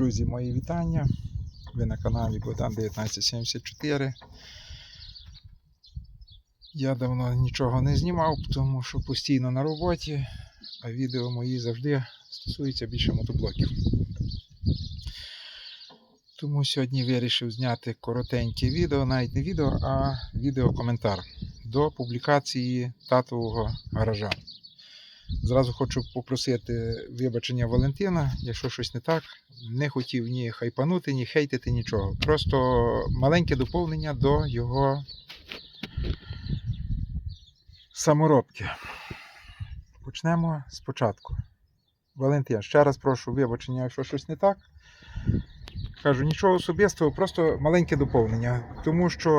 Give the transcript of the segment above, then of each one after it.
Друзі, мої вітання. Ви на каналі Богдан 1974. Я давно нічого не знімав, тому що постійно на роботі, а відео мої завжди стосуються більше мотоблоків. Тому сьогодні вирішив зняти коротеньке відео, навіть не відео, а відеокоментар до публікації татового гаража. Зразу хочу попросити вибачення Валентина, якщо щось не так. Не хотів ні хайпанути, ні хейтити, нічого. Просто маленьке доповнення до його саморобки. Почнемо спочатку. Валентин, ще раз прошу вибачення, якщо щось не так. Кажу, нічого особистого, просто маленьке доповнення. Тому що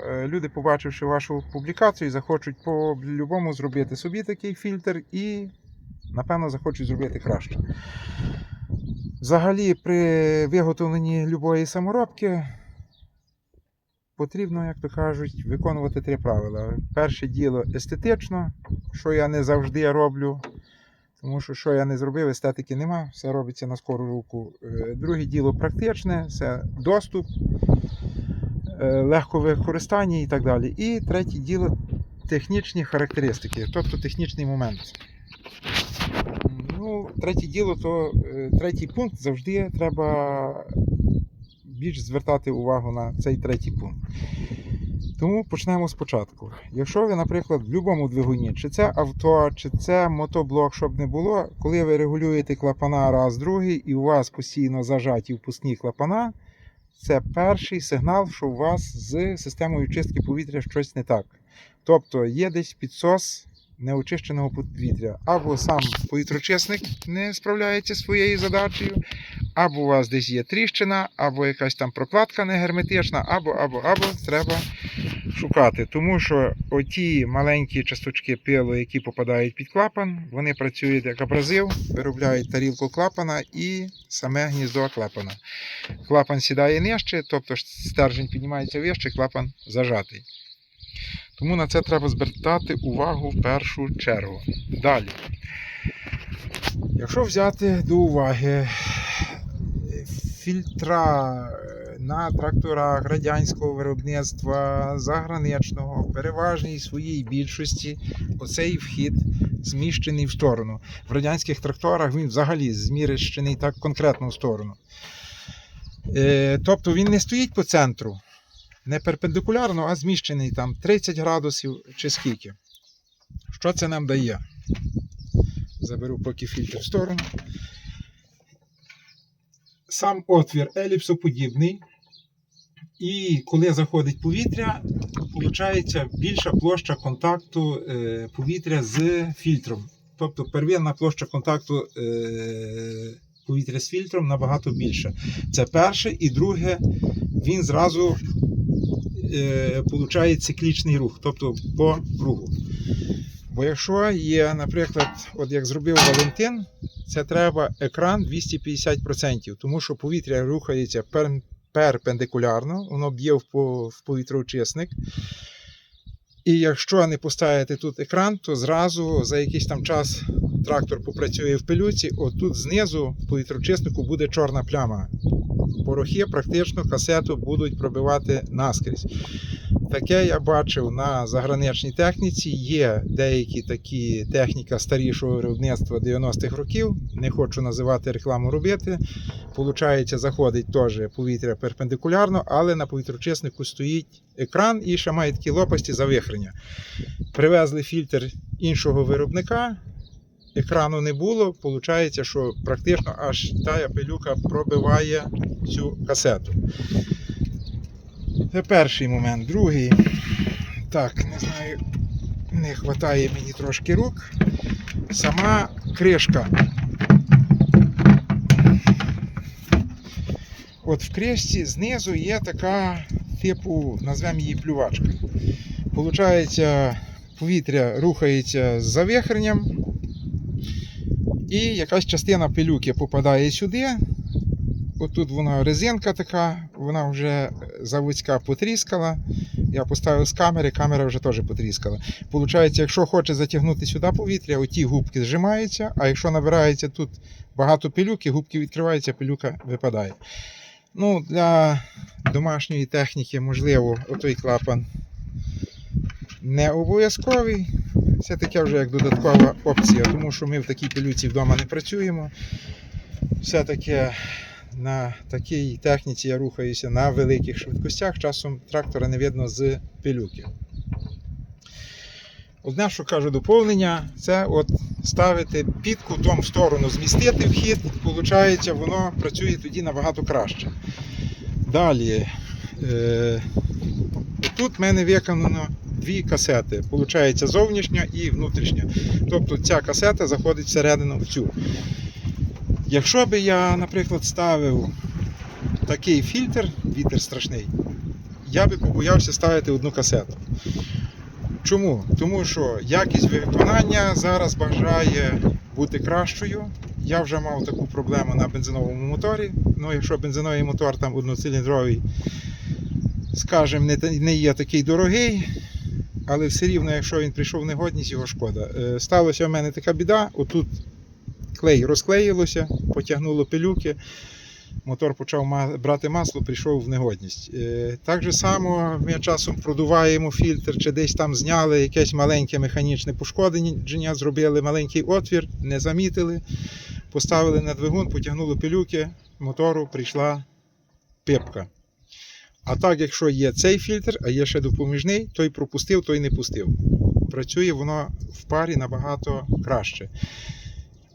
е, люди, побачивши вашу публікацію, захочуть по-любому зробити собі такий фільтр і, напевно, захочуть зробити краще. Взагалі, при виготовленні любої саморобки потрібно, як то кажуть, виконувати три правила. Перше діло естетично, що я не завжди роблю. Тому що що я не зробив, естетики нема, все робиться на скору руку. Е, Друге діло практичне, це доступ, е, легко використання і так далі. І третє діло технічні характеристики, тобто технічний момент. Ну, третє діло, то е, третій пункт завжди треба більш звертати увагу на цей третій пункт. Тому почнемо спочатку. Якщо ви, наприклад, в будь-якому двигуні, чи це авто, чи це мотоблок, щоб не було, коли ви регулюєте клапана раз, другий, і у вас постійно зажаті впускні клапана, це перший сигнал, що у вас з системою чистки повітря щось не так. Тобто є десь підсос неочищеного повітря. Або сам повітрочисник не справляється своєю задачею, або у вас десь є тріщина, або якась там прокладка не герметична, або, або, або треба шукати. Тому що оті маленькі часточки пилу, які попадають під клапан, вони працюють як абразив, виробляють тарілку клапана і саме гніздо клапана. Клапан сідає нижче, тобто стержень піднімається вище, клапан зажатий. Тому на це треба звертати увагу в першу чергу. Далі. Якщо взяти до уваги фільтра на тракторах радянського виробництва, заграничного, в переважній своїй більшості, оцей вхід зміщений в сторону. В радянських тракторах він взагалі зміщений так конкретно в сторону. Е, Тобто він не стоїть по центру, не перпендикулярно, а зміщений там 30 градусів чи скільки. Що це нам дає? Заберу поки фільтр в сторону. Сам отвір еліпсоподібний. І коли заходить повітря, виходить більша площа контакту е, повітря з фільтром. Тобто первинна площа контакту е, повітря з фільтром набагато більша. Це перше. І друге, він зразу е, получає циклічний рух, тобто по кругу. Бо якщо є, наприклад, от як зробив Валентин, це треба екран 250%, тому що повітря рухається перпендикулярно, воно б'є в, по- в повітроочисник. І якщо не поставити тут екран, то зразу за якийсь там час трактор попрацює в пилюці, отут знизу в повітрочиснику буде чорна пляма. Порохи практично касету будуть пробивати наскрізь. Таке я бачив на заграничній техніці. Є деякі такі техніка старішого виробництва 90-х років. Не хочу називати рекламу робити. Получається, заходить теж повітря перпендикулярно, але на повітрочиснику стоїть екран і ще має такі лопасті завихрення. Привезли фільтр іншого виробника. Екрану не було, виходить, що практично аж та пилюка пробиває цю касету. Це перший момент. Другий. Так, не знаю, не вистачає мені трошки рук. Сама кришка. От в кришці знизу є така, типу, назвемо її плювачка. Получається, повітря рухається з завихренням. І якась частина пилюки попадає сюди. Отут вона резинка така, вона вже заводська потріскала. Я поставив з камери, камера вже теж потріскала. Получається, якщо хоче затягнути сюди повітря, оті губки зжимаються, а якщо набирається тут багато пилюки, губки відкриваються, пилюка випадає. Ну, для домашньої техніки, можливо, отой клапан не обов'язковий. Це таке вже як додаткова опція, тому що ми в такій пилюці вдома не працюємо. Все-таки на такій техніці я рухаюся на великих швидкостях. Часом трактора не видно з пилюки. Одне, що кажу, доповнення, це от ставити під кутом в сторону, змістити вхід, виходить, воно працює тоді набагато краще. Далі, е, тут в мене виконано дві касети. Получається зовнішня і внутрішня. Тобто ця касета заходить всередину в цю. Якщо би я, наприклад, ставив такий фільтр, вітер страшний, я би побоявся ставити одну касету. Чому? Тому що якість виконання зараз бажає бути кращою. Я вже мав таку проблему на бензиновому моторі. Ну, якщо бензиновий мотор там одноциліндровий, скажімо, не, не є такий дорогий, але все рівно, якщо він прийшов в негодність, його шкода. Е, Сталася в мене така біда, отут клей розклеїлося, потягнуло пилюки, мотор почав брати масло, прийшов в негодність. Е, Так же само ми часом продуваємо фільтр, чи десь там зняли якесь маленьке механічне пошкодження, зробили маленький отвір, не замітили, поставили на двигун, потягнуло пилюки, мотору прийшла пипка. А так, якщо є цей фільтр, а є ще допоміжний, той пропустив, той не пустив. Працює воно в парі набагато краще.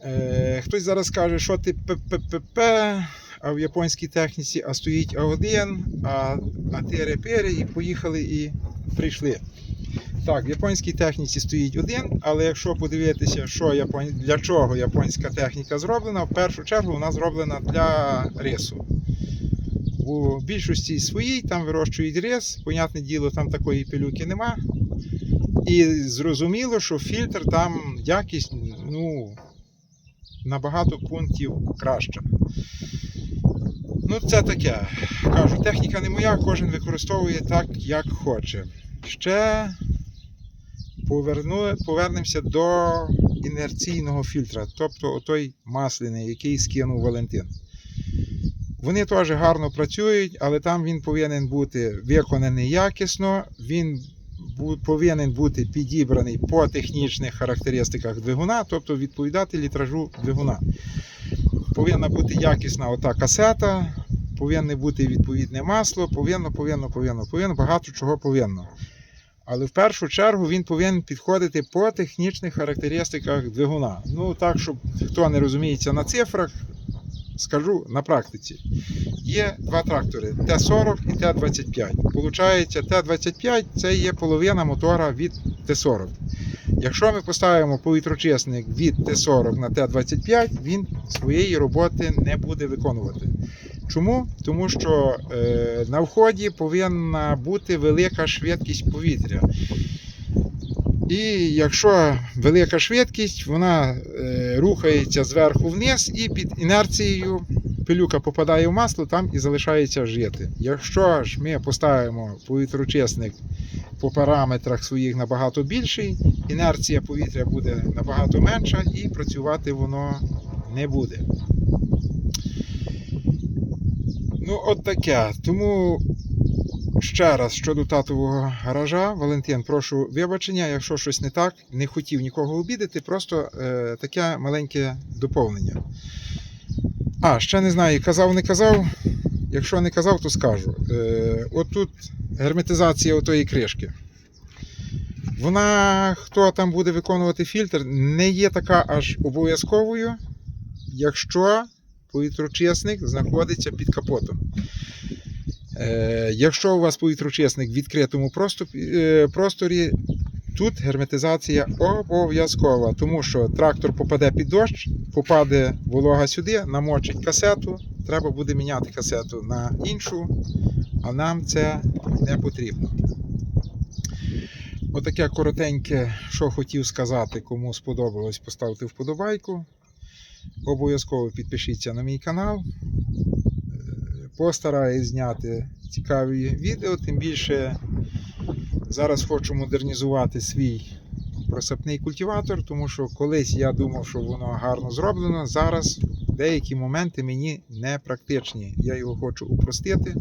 Е, хтось зараз каже, що ти ППП, а в японській техніці а стоїть А1, а, а ти репери і поїхали і прийшли. Так, в японській техніці стоїть один, але якщо подивитися, що япон... для чого японська техніка зроблена, в першу чергу вона зроблена для рису. У більшості своїй там вирощують рис, понятне діло, там такої пилюки нема. І зрозуміло, що фільтр там якість ну, набагато пунктів краща. Ну, це таке. Кажу, техніка не моя, кожен використовує так, як хоче. Ще поверну, повернемося до інерційного фільтра, тобто той масляний, який скинув Валентин. Вони теж гарно працюють, але там він повинен бути виконаний якісно, він повинен бути підібраний по технічних характеристиках двигуна, тобто відповідати літражу двигуна. Повинна бути якісна ота касета, повинне бути відповідне масло, повинно, повинно, повинно, повинно, багато чого повинно. Але в першу чергу він повинен підходити по технічних характеристиках двигуна. Ну так, щоб хто не розуміється на цифрах, скажу на практиці. Є два трактори Т-40 і Т-25. Получається, Т-25 це є половина мотора від Т-40. Якщо ми поставимо повітрочисник від Т-40 на Т-25, він своєї роботи не буде виконувати. Чому? Тому що е, на вході повинна бути велика швидкість повітря. І якщо велика швидкість, вона е, рухається зверху вниз і під інерцією пилюка попадає в масло, там і залишається жити. Якщо ж ми поставимо повітрочисник по параметрах своїх набагато більший, інерція повітря буде набагато менша і працювати воно не буде. Ну, от таке. Тому ще раз щодо татового гаража, Валентин, прошу вибачення, якщо щось не так, не хотів нікого обідати, просто е, таке маленьке доповнення. А, ще не знаю, казав, не казав. Якщо не казав, то скажу. Е, отут герметизація отої кришки. Вона, хто там буде виконувати фільтр, не є така аж обов'язковою, якщо повітрочисник знаходиться під капотом. Е, якщо у вас повітрочисник в відкритому е, просторі, тут герметизація обов'язкова, тому що трактор попаде під дощ, попаде волога сюди, намочить касету, треба буде міняти касету на іншу, а нам це не потрібно. Отаке коротеньке, що хотів сказати, кому сподобалось, поставте вподобайку. Обов'язково підпишіться на мій канал. Постараюсь зняти цікаві відео, тим більше Зараз хочу модернізувати свій просапний культиватор, тому що колись я думав, що воно гарно зроблено. Зараз деякі моменти мені не практичні. Я його хочу упростити.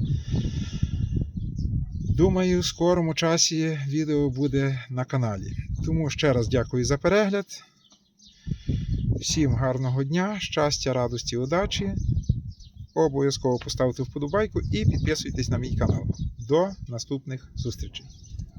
Думаю, в скорому часі відео буде на каналі. Тому ще раз дякую за перегляд. Всім гарного дня, щастя, радості, удачі. Обов'язково поставте вподобайку і підписуйтесь на мій канал. До наступних зустрічей.